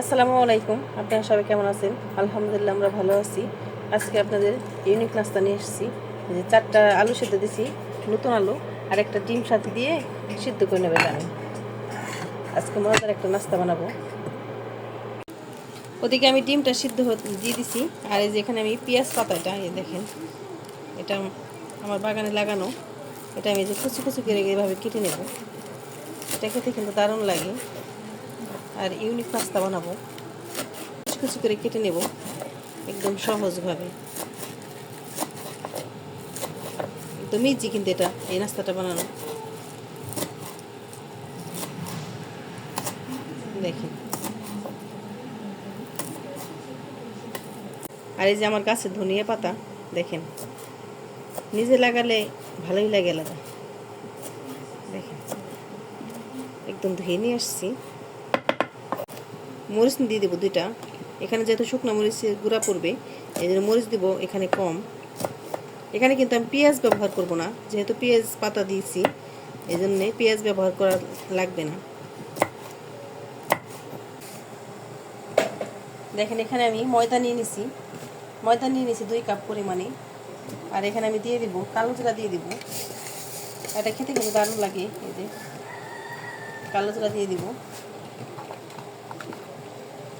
আসসালামু আলাইকুম। আপনারা সবাই কেমন আছেন? আলহামদুলিল্লাহ, আমরা ভালো আছি। আজকে আপনাদের ইউনিক নাস্তা নিয়ে এসেছি। যে চারটা আলু সেদ্ধ দিছি, নতুন আলু, আর একটা ডিম সাথে দিয়ে সিদ্ধ করে নেবে আমি। আজকে মজাদার একটা নাস্তা বানাবো। ওদিকে আমি ডিমটা সিদ্ধ দিয়ে দিছি, আর এই যে এখানে আমি পেঁয়াজ পাতাটা, এই দেখেন, এটা আমার বাগানে লাগানো। এটা আমি যে কুচি কুচি করে এভাবে কেটে নেব। এটা খেতে কিন্তু দারুণ লাগে। আর ইউনিক নাস্তা বানাবো। কুচি করে কেটে নেব, একদম সহজভাবে। একদম ইজি কিন্তু এটা, এই নাস্তাটা বানানো। দেখেন। আর এই যে আমার গাছের ধনিয়া পাতা, দেখেন। নিজে লাগালে ভালোই লাগে লাগা দেখেন। একদম ধুয়ে নিয়ে আসছি। মরিচ দিয়ে দেবো দুইটা। এখানে যেহেতু শুকনো মরিচের গুঁড়া পড়বে, এই জন্য মরিচ দিব এখানে কম। এখানে কিন্তু আমি পেঁয়াজ ব্যবহার করব না, যেহেতু পেঁয়াজ পাতা দিয়েছি, এই জন্যে পেঁয়াজ ব্যবহার করা লাগবে না। দেখেন, এখানে আমি ময়দা নিয়ে নিছি। ময়দা নিয়ে নিছি দুই কাপ পরিমাণে। আর এখানে আমি দিয়ে দিব কালো জিরা দিয়ে দিব। এটা খেতে কিন্তু দারুণ লাগে, এই যে কালো জিরা দিয়ে দিব।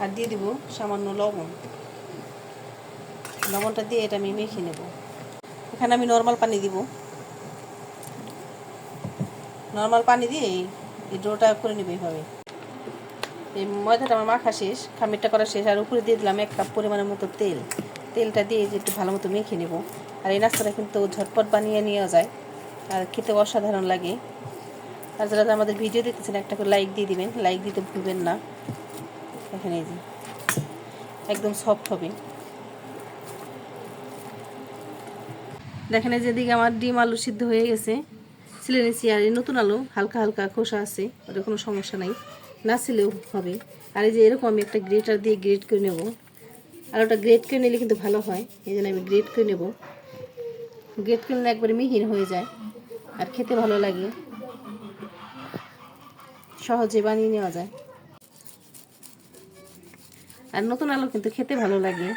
আর দিয়ে দিব সামান্য লবণ। লবণটা দিয়ে এটা আমি মেখে নেব। এখানে আমি নর্মাল পানি দিব। নর্মাল পানি দিয়ে এই ডোটা করে নেবে এইভাবে। এই ময়দাটা আমার মাখা শেষ, খামিরটা করা শেষ, আর উপরে দিয়ে দিলাম এক কাপ পরিমাণের মতো তেল। তেলটা দিয়ে একটু ভালো মতো মেখে নেব। আর এই নাস্তাটা কিন্তু ঝটপট বানিয়ে নেওয়া যায়। আর খেতে অসাধারণ লাগে। আর যারা আমাদের ভিডিও দেখতেছেন, একটা করে লাইক দিয়ে দিবেন। লাইক দিতে ভুলবেন না। এখানে এই যে। একদম সফট হবে। দেখেন এই যেদিকে আমার ডিম আলু সিদ্ধ হয়ে গেছে। ছিলে নিচ্ছি আর এই নতুন আলু, হালকা হালকা খোসা আছে ওটা কোনো সমস্যা নাই। না ছিলেও হবে। আর এই যে এরকম আমি একটা গ্রেটার দিয়ে গ্রেট করে নেব। আর ওটা গ্রেট করে নিলে কিন্তু ভালো হয়। এই জন্য আমি গ্রেট করে নেব। গ্রেট করে নিলে একবারে মিহিন হয়ে যায়। আর খেতে ভালো লাগে। সহজে বানিয়ে নেওয়া যায়। আর নতুন আলু কিন্তু খেতে ভালো লাগে।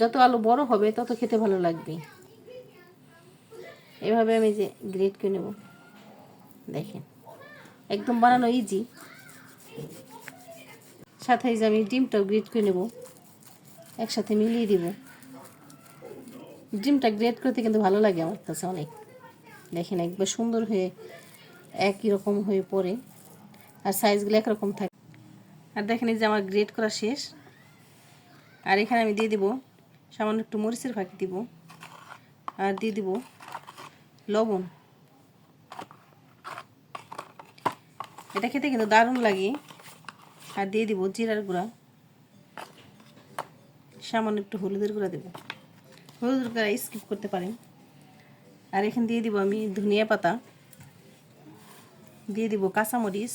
যত আলু বড় হবে, তত খেতে ভালো লাগবে। এভাবে আমি যে গ্রেড করে নেব। দেখেন, একদম বানানো ইজি সাথে যে আমি ডিমটাও গ্রেড করে নেব। একসাথে মিলিয়ে দিব। ডিমটা গ্রেড করতে কিন্তু ভালো লাগে আমার কাছে অনেক। দেখেন, একবার সুন্দর হয়ে একই রকম হয়ে পড়ে। আর সাইজগুলো একরকম থাকে। আর দেখেন এই যে আমার গ্রেট করা শেষ। আর এখানে আমি দিয়ে দিব, সামান্য একটু মরিচের ফাঁকি দিব। আর দিয়ে দিব লবণ। এটা খেতে কিন্তু দারুণ লাগে। আর দিয়ে দিব জিরার গুঁড়া। সামান্য একটু হলুদের গুঁড়া দেব। হলুদের গুঁড়া স্কিপ করতে পারেন। আর এখানে দিয়ে দিব আমি ধনিয়া পাতা। দিয়ে দিব কাঁচামরিচ।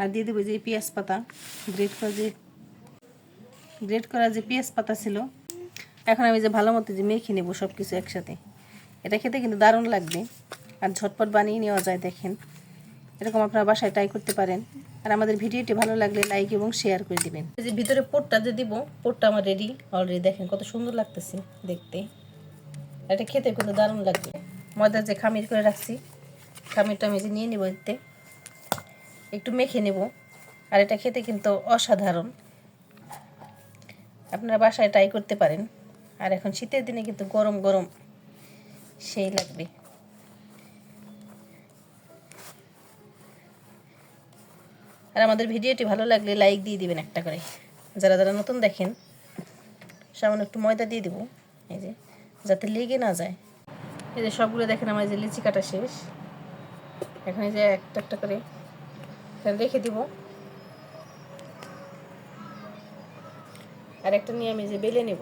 আর দিয়ে দেবো যে পেঁয়াজ পাতা। গ্রেট করা যে গ্রেট করা যে পেঁয়াজ পাতা ছিল, এখন আমি যে ভালো মতো যে মেখে নেব সব কিছু একসাথে। এটা খেতে কিন্তু দারুণ লাগবে। আর ঝটপট বানিয়ে নেওয়া যায় দেখেন। এরকম আপনারা বাসায় ট্রাই করতে পারেন। আর আমাদের ভিডিওটি ভালো লাগলে লাইক এবং শেয়ার করে দিবেন। যে ভিতরে পোটটা যে দিব, পোটটা আমার রেডি অলরেডি দেখেন কত সুন্দর লাগতেছে দেখতে। এটা খেতে কিন্তু দারুণ লাগবে। ময়দা যে খামির করে রাখছি, খামিরটা আমি যে নিয়ে নেব এতে। একটু মেখে নেব। আর এটা খেতে কিন্তু অসাধারণ। আপনারা বাসায় ট্রাই করতে পারেন। আর এখন শীতের দিনে কিন্তু গরম গরম সেই লাগবে। আর আমাদের ভিডিওটি ভালো লাগলে লাইক দিয়ে দিবেন একটা করে। যারা যারা নতুন দেখেন, সামান্য একটু ময়দা দিয়ে দিব। এই যে, যাতে লেগে না যায়। এই যে সবগুলো দেখেন, আমার যে লিচি কাটা শেষ। এখন এই যে একটা একটা করে এখানে রেখে দিব। আর একটা নিয়ে আমি যে বেলে নেব।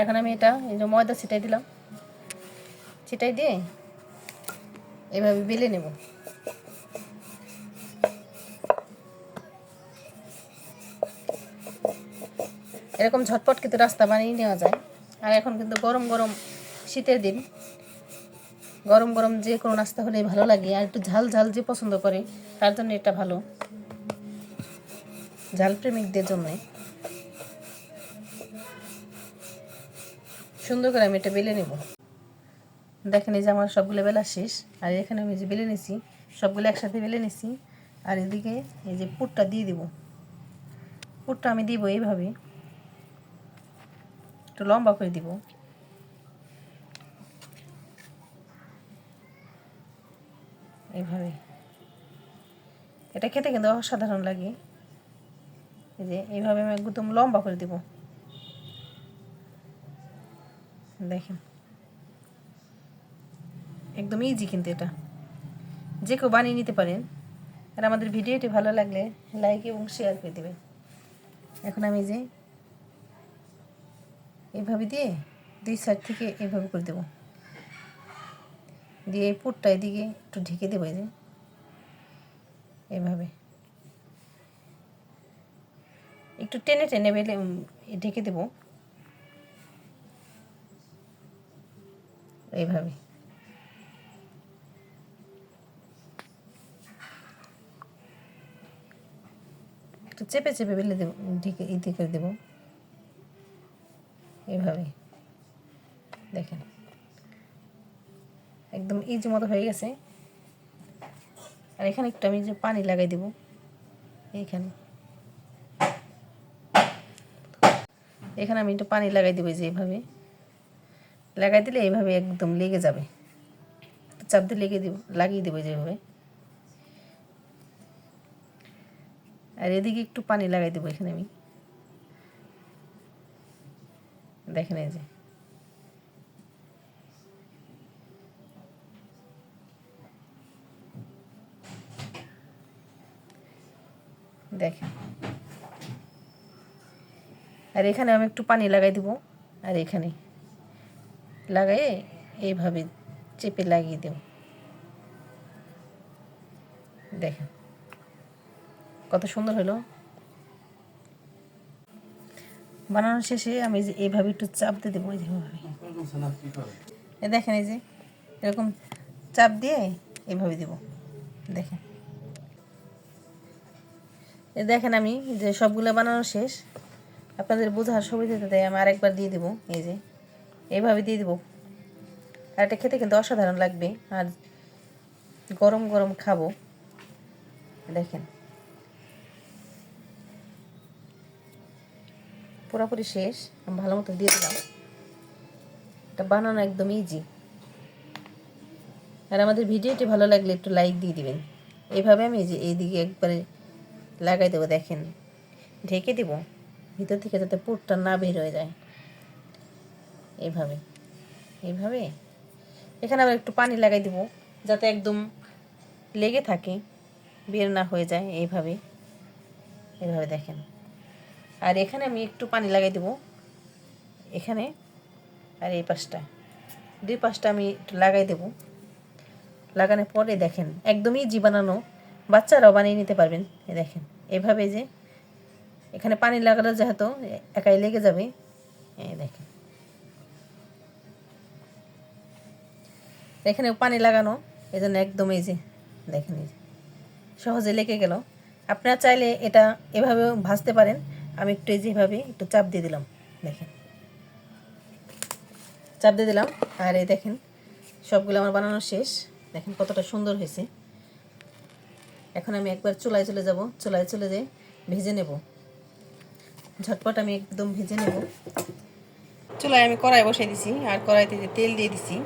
এখন আমি এটা, এই যে ময়দা ছিটাই দিলাম। ছিটাই দিয়ে এভাবে বেলে নেব। এরকম ঝটপট কিন্তু রাস্তা বানিয়ে নেওয়া যায়। আর এখন কিন্তু গরম গরম শীতের দিন। গরম গরম যে কোনো নাস্তা হলেই ভালো লাগে আর একটু ঝাল ঝাল যে পছন্দ করে, তার জন্য এটা ভালো। ঝাল প্রেমিকদের জন্য। সুন্দর করে আমি এটা বেলে নেব। দেখেন এই যে আমার সবগুলো বেলা শেষ, আর এখানে আমি যে বেলে নিছি, সবগুলো একসাথে বেলে নিছি, আর এদিকে এই যে পুরটা দিয়ে দিব। পুরটা আমি দিব এইভাবে। একটু লম্বা করে দিব। এইভাবে এটা খেতে কিন্তু অসাধারণ লাগে। এই যে এইভাবে আমি একদম লম্বা করে দিব। দেখেন। একদম ইজি কিন্তু এটা। যে কেউ বানিয়ে নিতে পারেন। আর আমাদের ভিডিওটি ভালো লাগলে লাইক এবং শেয়ার করে দেবেন। এখন আমি যে এইভাবে দিয়ে দুই সাইড থেকে এভাবে করে দেবো। দিয়ে পুরটা এদিকে একটু ঢেকে দেবো যে। এভাবে। একটু টেনে টেনে বেলে ঢেকে দেবো। এইভাবে। একটু চেপে চেপে বেলে দেবো, ঢেকে ইতে করে দেবো। এইভাবে। দেখেন। একদম ইজি মতো হয়ে গেছে। আর এখানে একটু আমি যে পানি লাগাই দেব, এইখানে। এখানে আমি একটু পানি লাগাই দেবো যে এইভাবে। লাগাই দিলে এইভাবে একদম লেগে যাবে। চাপ দিয়ে লেগে দিব, লাগিয়ে দেবো যেভাবে আর এদিকে একটু পানি লাগাই দেবো এখানে আমি। দেখেন এই যে। দেখেন। আর এখানে আমি একটু পানি লাগাই দিব, আর এখানে লাগাইয়ে এইভাবে চেপে লাগিয়ে দেব। দেখেন, কত সুন্দর হলো। বানানোর শেষে আমি যে এইভাবে একটু চাপ দিয়ে দেবো এই যেভাবে এ দেখেন এই যে, এরকম চাপ দিয়ে এইভাবে দেব। দেখেন। দেখেন আমি যে সবগুলো বানানো শেষ, আপনাদের বোঝার সুবিধাতে তাই আমি আরেকবার দিয়ে দেবো, এই যে, এইভাবে দিয়ে দেবো। আর এটা খেতে কিন্তু অসাধারণ লাগবে, আর গরম গরম খাব। দেখেন। পুরোপুরি শেষ, আমি ভালো মতো দিয়ে দিলাম। এটা বানানো একদম ইজি আর আমাদের ভিডিওটি ভালো লাগলে একটু লাইক দিয়ে দিবেন। এইভাবে আমি এই যে, এইদিকে একবারে লাগাই দেবো, দেখেন। ঢেকে দেব, ভিতর থেকে যাতে পুরটা না বের হয়ে যায়। এইভাবে এইভাবে এখানে আবার একটু পানি লাগাই দেবো, যাতে একদম লেগে থাকে, বের না হয়ে যায় এইভাবে এইভাবে দেখেন। আর এখানে আমি একটু পানি লাগাই দেবো, এখানে আর এই পাশটা। দুই পাশটা আমি একটু লাগাই দেবো। লাগানোর পরে দেখেন, একদমই জি বানানো বাচ্চারাও বানিয়ে নিতে পারবেন। এ দেখেন, এভাবে যে এখানে পানি লাগালে যেহেতু একাই লেগে যাবে, এই দেখেন। এখানে পানি লাগানো এই জন্য একদম এই যে, দেখেন এই সহজে লেগে গেল। আপনারা চাইলে এটা এভাবেও ভাজতে পারেন। আমি একটু এই যেভাবে একটু চাপ দিয়ে দিলাম, দেখেন। চাপ দিয়ে দিলাম, আর এই দেখেন, সবগুলো আমার বানানো শেষ। দেখেন কতটা সুন্দর হয়েছে। এখন আমি একবার চুলায় চলে যাব। চুলায় চলে যেয়ে ভেজে নেব। ঝটপট আমি একদম ভেজে নেব। চুলায় আমি কড়াই বসাই দিছি আর কড়াইতে যে তেল দিয়ে দিছি।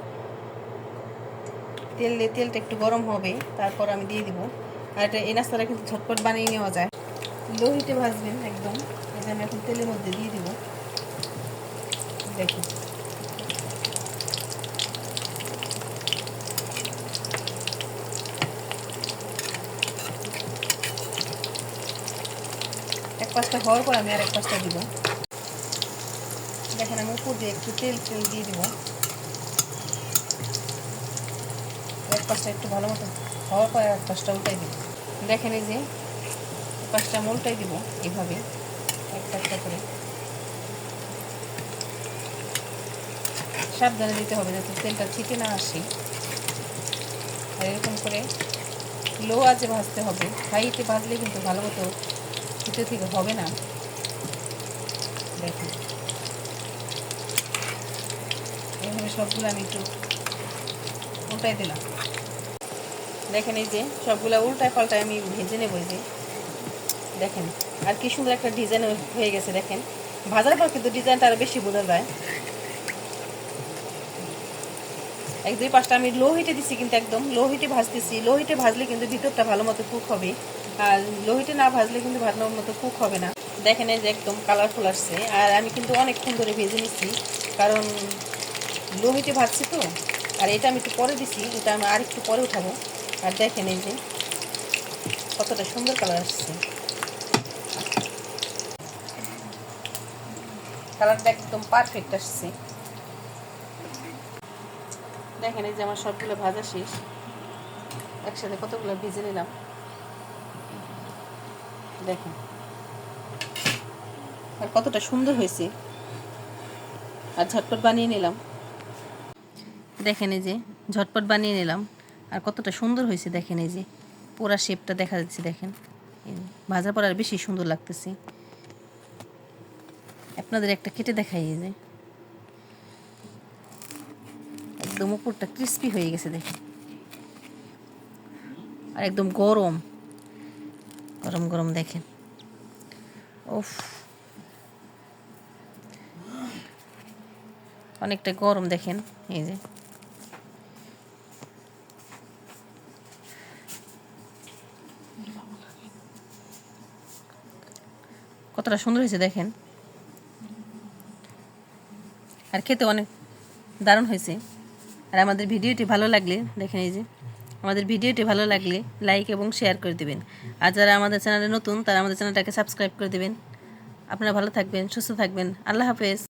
তেল দিয়ে তেলটা একটু গরম হবে, তারপর আমি দিয়ে দিব। আর এটা এই নাস্তাটা কিন্তু ঝটপট বানিয়ে নেওয়া যায়। লো হিটে ভাজবেন একদম। এটা আমি এখন তেলের মধ্যে দিয়ে দিব। দেখুন। এক হওয়ার পর আমি আর এক পাশটা দিব দেখেন আমি উপর দিয়ে একটু তেল তেল দিয়ে দিব এক একটু ভালো মতো হওয়ার পর এক পাশটা উল্টাই দিব দেখেন এই যে পাশটা আমি উল্টাই দিব এইভাবে একটা একটা করে সাবধানে দিতে হবে যাতে তেলটা ছিটে না আসে আর এরকম করে লো আজে ভাজতে হবে হাইতে ভাজলে কিন্তু ভালো মতো ভিতর ঠিক হবে না। দেখুন। এইভাবে সবগুলো আমি একটু উল্টাই দিলাম। দেখেন এই যে সবগুলো উল্টায় পাল্টায় আমি ভেজে নেব যে। দেখেন, আর কি সুন্দর একটা ডিজাইন হয়ে গেছে, দেখেন। ভাজার পর কিন্তু ডিজাইনটা আরও বেশি বোঝা যায়। এক দুই পাঁচটা আমি লো হিটে দিছি কিন্তু একদম, লো হিটে ভাজতেছি। লো হিটে ভাজলে কিন্তু ভিতরটা ভালো মতো কুক হবে। আর লো হিটে না ভাজলে কিন্তু ভালো মতো কুক হবে না। দেখেন যে একদম কালারফুল আসছে। আর আমি কিন্তু অনেকক্ষণ ধরে ভেজে নিচ্ছি কারণ লো হিটে ভাজছি তো। আর এটা আমি একটু পরে দিছি, এটা আমি আর একটু পরে উঠাবো। আর দেখেন এই যে কতটা সুন্দর কালার আসছে। কালারটা একদম পারফেক্ট আসছে। দেখেন এই যে আমার সবগুলো ভাজা শেষ। একসাথে কতগুলো ভেজে নিলাম। দেখেন। আর কতটা সুন্দর হয়েছে। আর ঝটপট বানিয়ে নিলাম। দেখেন এই যে, ঝটপট বানিয়ে নিলাম। আর কতটা সুন্দর হয়েছে দেখেন এই যে। পুরা শেপটা দেখা যাচ্ছে দেখেন। ভাজার পর আর বেশি সুন্দর লাগতেছে। আপনাদের একটা কেটে দেখাই এই যে। একদম উপরটা ক্রিস্পি হয়ে গেছে, দেখেন। আর একদম গরম। গরম গরম, দেখেন। উফ। অনেকটা গরম, দেখেন, এই যে। কতটা সুন্দর হয়েছে, দেখেন। আর খেতে অনেক দারুণ হয়েছে। আর আমাদের ভিডিওটি ভালো লাগলে, দেখেন এই যে, আমাদের ভিডিওটি ভালো লাগলে লাইক এবং শেয়ার করে দেবেন। আর যারা আমাদের চ্যানেলে নতুন, তারা আমাদের চ্যানেলটাকে সাবস্ক্রাইব করে দেবেন। আপনারা ভালো থাকবেন, সুস্থ থাকবেন। আল্লাহ হাফেজ।